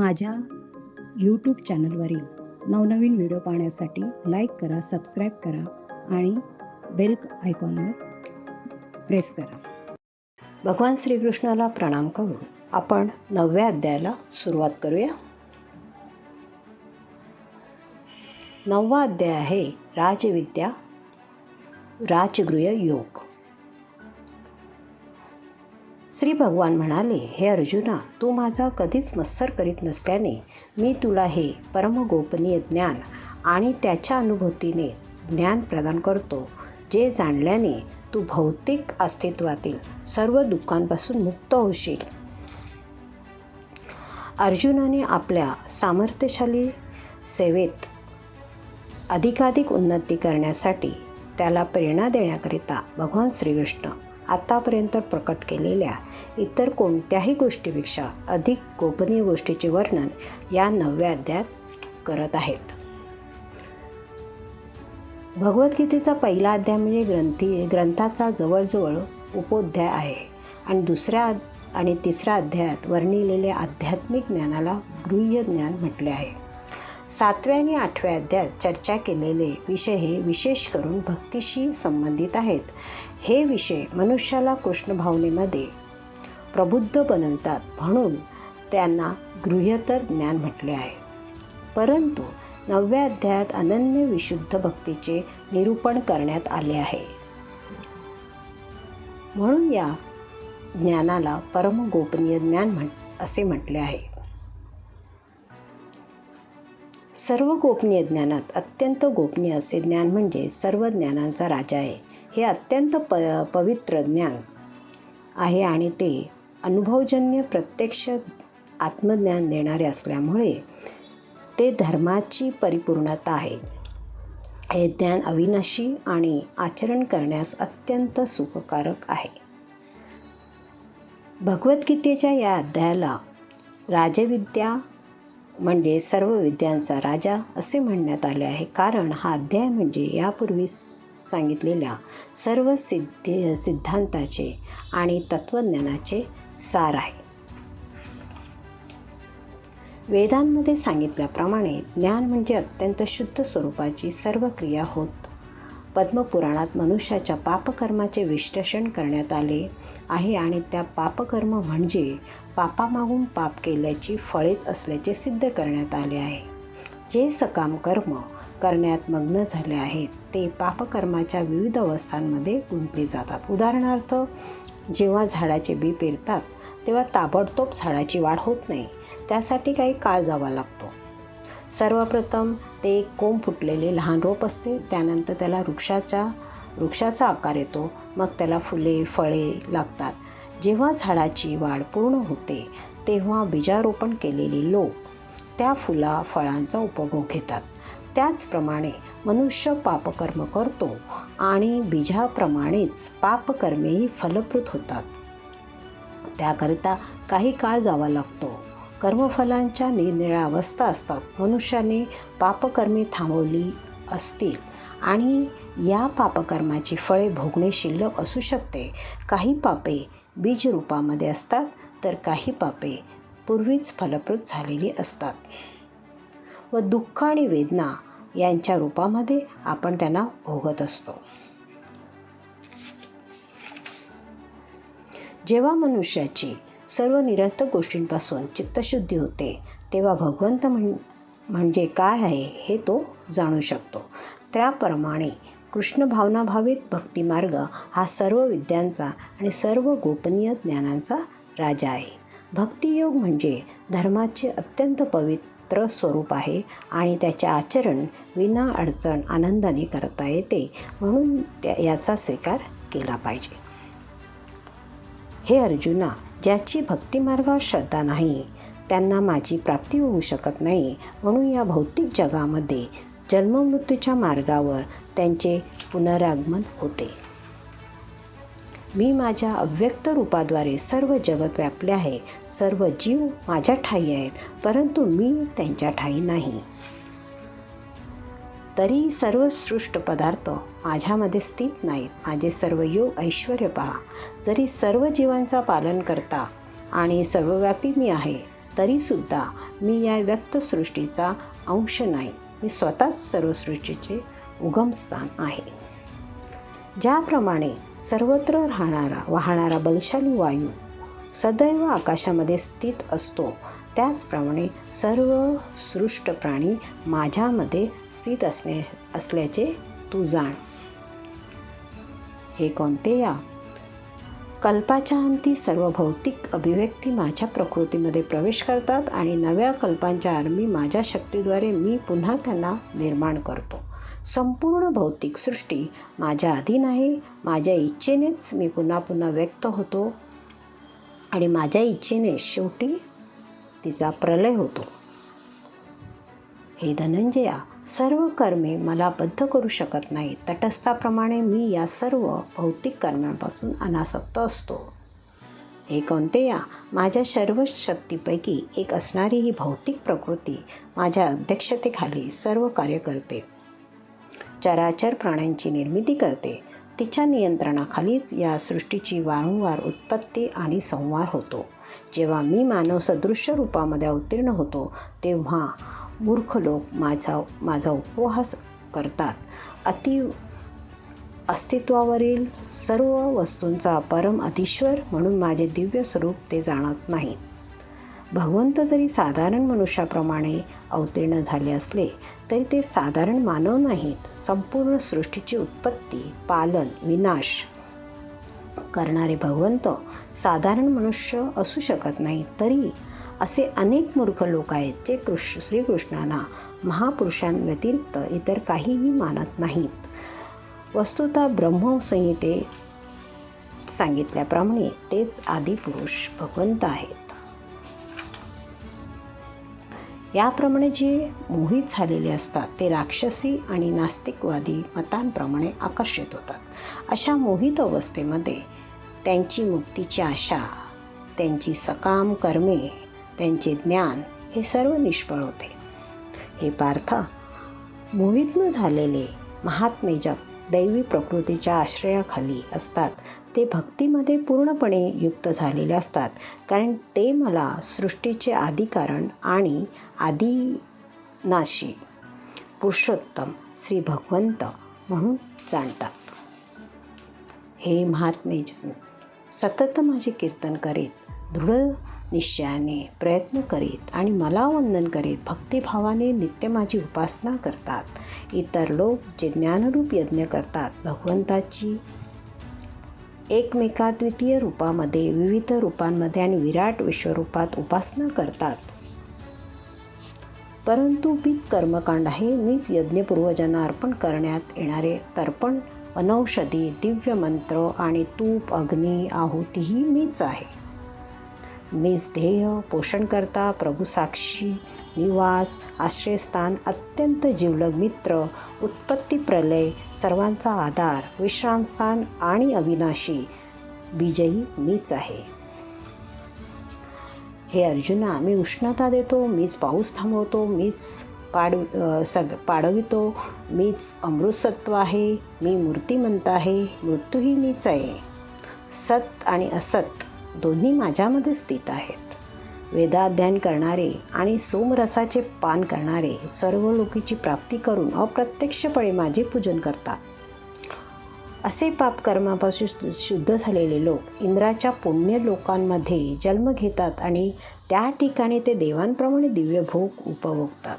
माझ्या यूट्यूब चॅनलवरील नवनवीन व्हिडिओ पाहण्यासाठी लाईक करा सबस्क्राईब करा आणि बेल आयकॉनवर प्रेस करा. भगवान श्रीकृष्णाला प्रणाम करून आपण नवव्या अध्यायाला सुरुवात करूया. नववा अध्याय आहे राजविद्या राजगृह योग. श्री भगवान म्हणाले हे अर्जुना तू माझा कधीच मत्सर करीत नसल्याने मी तुला हे परमगोपनीय ज्ञान आणि त्याच्या अनुभूतीने ज्ञान प्रदान करतो जे जाणल्याने तू भौतिक अस्तित्वातील सर्व दुःखांपासून मुक्त होशील. अर्जुनाने आपल्या सामर्थ्यशाली सेवेत अधिकाधिक उन्नती करण्यासाठी त्याला प्रेरणा देण्याकरिता भगवान श्रीकृष्ण आतापर्यंत प्रकट केलेल्या इतर कोणत्याही गोष्टीपेक्षा अधिक गोपनीय गोष्टीचे वर्णन या नवव्या अध्यायात करत आहेत. भगवद्गीतेचा पहिला अध्याय म्हणजे ग्रंथी ग्रंथाचा जवळजवळ उपोध्याय आहे आणि दुसऱ्या आणि तिसऱ्या अध्यायात वर्णिलेल्या आध्यात्मिक ज्ञानाला गृह्य ज्ञान म्हटले आहे. सातव्या आणि आठव्या अध्यायात चर्चा केलेले विषय हे विशेष करून भक्तीशी संबंधित आहेत. हे विषय मनुष्याला कृष्ण भावनेमध्ये प्रबुद्ध बनवतात म्हणून त्यांना गृह्यतर ज्ञान म्हटले आहे. परंतु नवव्या अध्यायात अनन्य विशुद्ध भक्तीचे निरूपण करण्यात आले आहे. म्हणून या ज्ञानाला परमगोपनीय ज्ञान म्हण असे म्हटले आहे. सर्व गोपनीय ज्ञानात अत्यंत गोपनीय असे ज्ञान म्हणजे सर्व ज्ञानांचा राजा आहे. हे अत्यंत प पवित्र ज्ञान आहे आणि ते अनुभवजन्य प्रत्यक्ष आत्मज्ञान देणारे असल्यामुळे ते धर्माची परिपूर्णता आहे. हे ज्ञान अविनाशी आणि आचरण करण्यास अत्यंत सुखकारक आहे. भगवद्गीतेच्या या अध्यायाला राजविद्या म्हणजे सर्व विद्यांचा राजा असे म्हणण्यात आले आहे. कारण हा अध्याय म्हणजे यापूर्वी सांगितलेल्या सर्व सिद्धी सिद्धांताचे आणि तत्त्वज्ञानाचे सार आहे. वेदांमध्ये सांगितल्याप्रमाणे ज्ञान म्हणजे अत्यंत शुद्ध स्वरूपाची सर्व क्रिया होत. पद्मपुराणात मनुष्याच्या पापकर्माचे विश्लेषण करण्यात आले आहे आणि त्या पापकर्म म्हणजे पापामागून पाप केल्याची फळेच असल्याचे सिद्ध करण्यात आले आहे. जे सकाम कर्म करण्यात मग्न झाले आहेत ते पापकर्माच्या विविध अवस्थांमध्ये गुंतले जातात. उदाहरणार्थ जेव्हा झाडाचे बी पेरतात तेव्हा ताबडतोब झाडाची वाढ होत नाही त्यासाठी काही काळ जावा लागतो. सर्वप्रथम ते एक कोंब फुटलेले लहान रोप असते त्यानंतर त्याला वृक्षाच्या वृक्षाचा आकार येतो मग त्याला फुले फळे लागतात. जेव्हा झाडाची वाढ पूर्ण होते तेव्हा बीजारोपण केलेली लोक त्या फुला फळांचा उपभोग घेतात. त्याचप्रमाणे मनुष्य पापकर्म करतो आणि बीजाप्रमाणेच पापकर्मेही फलप्रद होतात. त्याकरिता काही काळ जावा लागतो. कर्मफलांच्या निरनिळ्या अवस्था असतात. मनुष्याने पापकर्मे थांबवली असतील आणि या पापकर्माची फळे भोगणे शिल्लक असू शकते. काही पापे बीजरूपामध्ये असतात तर काही पापे पूर्वीच फलप्रद झालेली असतात. व दुःख आणि वेदना यांच्या रूपामध्ये आपण त्यांना भोगत असतो. जेव्हा मनुष्याची सर्व निरर्थक गोष्टींपासून चित्तशुद्धी होते तेव्हा भगवंत म्हण म्हणजे काय आहे हे तो जाणू शकतो. त्याप्रमाणे कृष्ण भावनाभावित भक्तिमार्ग हा सर्व विद्यांचा आणि सर्व गोपनीय ज्ञानांचा राजा आहे. भक्तियोग म्हणजे धर्माचे अत्यंत पवित्र स्वरूप आहे आणि त्याचे आचरण विना अडचण आनंदाने करता येते म्हणून त्या याचा स्वीकार केला पाहिजे. हे अर्जुना ज्याची भक्तिमार्गावर श्रद्धा नाही त्यांना माझी प्राप्ती होऊ शकत नाही म्हणून या भौतिक जगामध्ये जन्ममृत्यूच्या मार्गावर त्यांचे पुनरागमन होते. मी माझ्या अव्यक्त रूपाद्वारे सर्व जगत व्यापले आहे. सर्व जीव माझ्या ठाई आहेत परंतु मी त्यांच्या ठाई नाही. तरी सर्व सृष्ट पदार्थ माझ्यामध्ये स्थित नाहीत. माझे सर्व योग ऐश्वर पहा. जरी सर्व जीवांचा पालन करता आणि सर्वव्यापी मी आहे तरीसुद्धा मी या व्यक्तसृष्टीचा अंश नाही. मी स्वतःच सर्व सृष्टीचे उगमस्थान आहे. ज्याप्रमाणे सर्वत्र राहणारा वाहणारा बलशाली वायू सदैव आकाशामध्ये स्थित असतो. त्याचप्रमाणे सर्व सृष्ट प्राणी माझ्यामध्ये स्थित असणे असल्याचे तू जाण. हे कोणते या. कल्पाच्या अंती सर्व भौतिक अभिव्यक्ती माझ्या प्रकृतीमध्ये प्रवेश करतात आणि नव्या कल्पांच्या आरंभी माझ्या शक्तीद्वारे मी पुन्हा त्यांना निर्माण करतो. संपूर्ण भौतिक सृष्टी माझ्या अधीन आहे. माझ्या इच्छेनेच मी पुन्हा पुन्हा व्यक्त होतो. आणि माझ्या इच्छेने शेवटी तिचा प्रलय होतो. हे धनंजया सर्व कर्मे मला बद्ध करू शकत नाही तटस्थाप्रमाणे मी या सर्व भौतिक कर्मांपासून अनासक्त असतो. हे कोणते या माझ्या सर्व शक्तीपैकी एक असणारी ही भौतिक प्रकृती माझ्या अध्यक्षतेखाली सर्व कार्य करते. चराचर प्राण्यांची निर्मिती करते. तिच्या नियंत्रणाखालीच या सृष्टीची वारंवार उत्पत्ती आणि संवार होतो. जेव्हा मी मानव सदृश्य रूपामध्ये अवतीर्ण होतो तेव्हा मूर्ख लोक माझा माझा उपहास करतात. अति अस्तित्वावरील सर्व वस्तूंचा परम अधीश्वर म्हणून माझे दिव्य स्वरूप ते जाणत नाहीत. भगवंत जरी साधारण मनुष्याप्रमाणे अवतीर्ण झाले असले तरी ते साधारण मानव नाहीत. संपूर्ण सृष्टीची उत्पत्ती पालन विनाश करणारे भगवंत साधारण मनुष्य असू शकत नाही तरी असे अनेक मूर्ख लोक आहेत जे कृष्ण श्रीकृष्णांना महापुरुषांव्यतिरिक्त इतर काहीही मानत नाहीत. वस्तुतः ब्रह्मसंहिते सांगितल्याप्रमाणे तेच आदिपुरुष भगवंत आहेत. याप्रमाणे जे मोहित झालेले असतात ते राक्षसी आणि नास्तिकवादी मतांप्रमाणे आकर्षित होतात. अशा मोहित अवस्थेमध्ये त्यांची मुक्तीची आशा त्यांची सकाम कर्मे त्यांचे ज्ञान हे सर्व निष्फळ होते. हे पार्था मोहितनं झालेले महात्मे जग दैवी प्रकृतीच्या आश्रयाखाली असतात. ते भक्तीमध्ये पूर्णपणे युक्त झालेले असतात. कारण ते मला सृष्टीचे आदिकारण आणि आदिनाशी पुरुषोत्तम श्री भगवंत म्हणून जाणतात. हे महात्मेजन सतत माझे कीर्तन करीत दृढ निश्चयाने प्रयत्न करीत आणि मला वंदन करीत भक्तिभावाने नित्य माझी उपासना करतात. इतर लोक जे ज्ञानरूप यज्ञ करतात भगवंताची एकमेकाद्वितीय रूपामध्ये विविध रूपांमध्ये आणि विराट विश्वरूपात उपासना करतात. परंतु मीच कर्मकांड आहे मीच यज्ञपूर्वजांना अर्पण करण्यात येणारे तर्पण वनौषधी दिव्य मंत्र आणि तूप अग्नी आहुतीही मीच आहे. मीच ध्येय पोषणकर्ता प्रभुसाक्षी निवास आश्रयस्थान अत्यंत जीवलग मित्र उत्पत्ती प्रलय सर्वांचा आधार विश्रामस्थान आणि अविनाशी. विजयी मीच आहे. हे अर्जुना मी उष्णता देतो मीच पाऊस थांबवतो मीच पाड सग पाडवितो मीच अमृतसत्व आहे मी मूर्तिमंत आहे मृत्यूही मीच आहे. सत आणि असत दोन्ही माझ्यामध्ये स्थित आहेत. वेदाध्ययन करणारे आणि सोमरसाचे पान करणारे सर्व लोकीची प्राप्ती करून अप्रत्यक्षपणे माझे पूजन करतात. असे पापकर्मापासून शुद्ध झालेले लोक इंद्राच्या पुण्य लोकांमध्ये जन्म घेतात आणि त्या ठिकाणी ते देवांप्रमाणे दिव्य भोग उपभोगतात.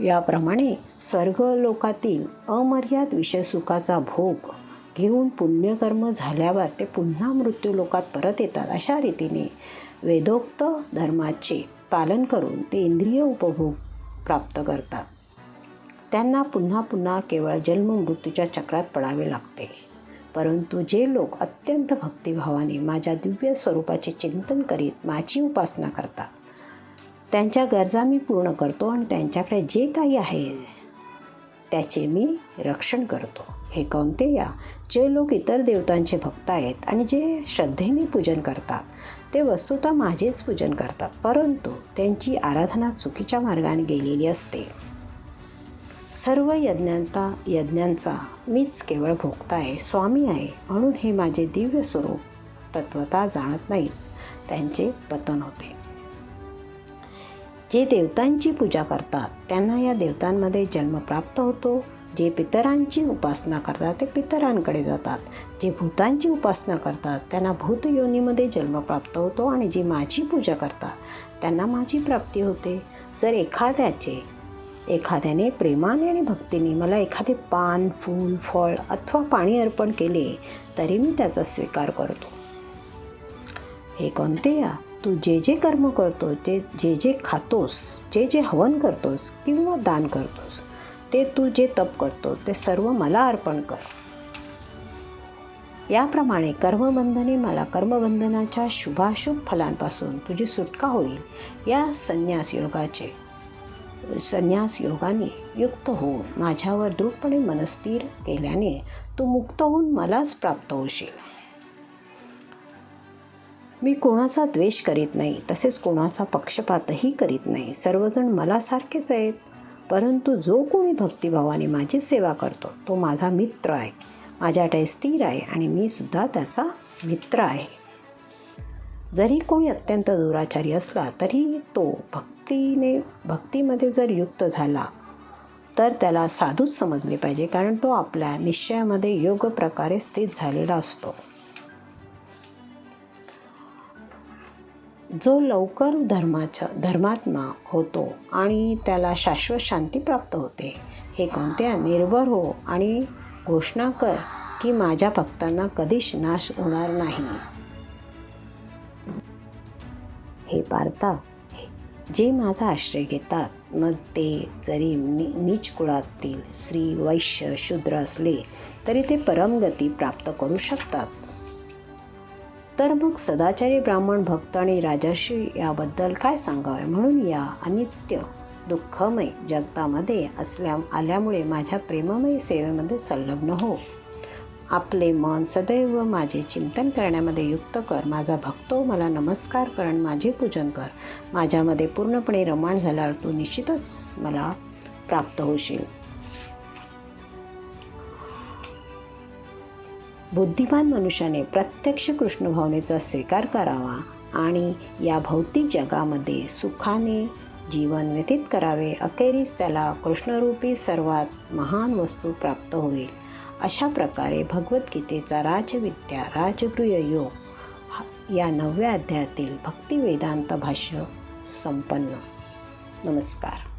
याप्रमाणे स्वर्ग लोकातील अमर्याद विषयसुखाचा भोग घेऊन पुण्यकर्म झाल्यावर ते पुन्हा मृत्यूलोकात परत येतात अशा रीतीने वेदोक्त धर्माचे पालन करून ते इंद्रिय उपभोग प्राप्त करतात. त्यांना पुन्हा पुन्हा केवळ जन्म मृत्यूच्या चक्रात पडावे लागते. परंतु जे लोक अत्यंत भक्तिभावाने माझ्या दिव्य स्वरूपाचे चिंतन करीत माझी उपासना करतात त्यांच्या गरजा मी पूर्ण करतो आणि त्यांच्याकडे जे काही आहे त्याचे मी रक्षण करतो. हे कोणते या जे लोक इतर देवतांचे भक्त आहेत आणि जे श्रद्धेने पूजन करतात ते वस्तुतः माझेच पूजन करतात परंतु त्यांची आराधना चुकीच्या मार्गाने गेलेली असते. सर्व यज्ञांता यज्ञांचा मीच केवळ भोगता आहे स्वामी आहे म्हणून हे माझे दिव्य स्वरूप तत्वता जाणत नाहीत त्यांचे पतन होते. जे देवतांची पूजा करतात त्यांना या देवतांमध्ये जन्म प्राप्त होतो. जे पितरांची उपासना करतात ते पितरांकडे जातात. जे भूतांची उपासना करतात त्यांना भूत योनीमध्ये जन्म प्राप्त होतो आणि जी माझी पूजा करतात त्यांना माझी प्राप्ती होते. जर एखाद्याचे एखाद्याने प्रेमाने आणि भक्तीने मला एखादे पान फूल फळ अथवा पाणी अर्पण केले तरी मी त्याचा स्वीकार करतो. हे कोणते या? तू जे जे कर्म करतो जे जे जे खातोस जे जे हवन करतोस किंवा दान करतोस ते तू जे तप करतो ते सर्व मला अर्पण कर. याप्रमाणे कर्मबंधने मला कर्मबंधनाच्या शुभाशुभ फलांपासून तुझी सुटका होईल या संन्यास योगाचे संन्यास योगाने युक्त होऊन माझ्यावर दृढपणे मनस्थिर केल्याने तू मुक्त होऊन मलाच प्राप्त होशील. मी कोणाचा द्वेष करीत नाही तसेच कोणाचा पक्षपातही करीत नाही. सर्वजण मला सारखेच आहेत. परंतु जो कोणी भक्तिभावाने माझी सेवा करतो तो माझा मित्र आहे. माझ्याकडे स्थिर आहे आणि मी सुद्धा त्याचा मित्र आहे. जरी कोणी अत्यंत दुराचारी असला तरी तो भक्तीने भक्तीमध्ये जर युक्त झाला तर त्याला साधूच समजले पाहिजे कारण तो आपल्या निश्चयामध्ये योग्य प्रकारे स्थित झालेला असतो. जो लवकर धर्माच्या धर्मात्मा होतो आणि त्याला शाश्वत शांती प्राप्त होते हे कोणत्या? निर्भर हो आणि घोषणा कर की माझ्या भक्तांना कधीच नाश होणार नाही. हे पार्था जे माझा आश्रय घेतात मग ते जरी नि नीच कुळातील स्त्री वैश्य शूद्र असले तरी ते परमगती प्राप्त करू शकतात. तर मग सदाचारी ब्राह्मण भक्त आणि राजर्षी याबद्दल काय सांगावे? म्हणून या अनित्य दुःखमय जगतामध्ये असल्या आल्यामुळे माझ्या प्रेममय सेवेमध्ये संलग्न हो. आपले मन सदैव माझे चिंतन करण्यामध्ये युक्त कर. माझा भक्तो हो, मला नमस्कार करण माझे पूजन कर. माझ्यामध्ये पूर्णपणे रमाण झाल्यावर तू निश्चितच मला प्राप्त होशील. बुद्धिमान मनुष्याने प्रत्यक्ष कृष्ण भावनेचा स्वीकार करावा आणि या भौतिक जगामध्ये सुखाने जीवन व्यतीत करावे अखेरीस त्याला कृष्णरूपी सर्वात महान वस्तू प्राप्त होईल. अशा प्रकारे भगवद्गीतेचा राजविद्या राजगृह योग या नवव्या अध्यायातील भक्तिवेदांत भाष्य संपन्न. नमस्कार.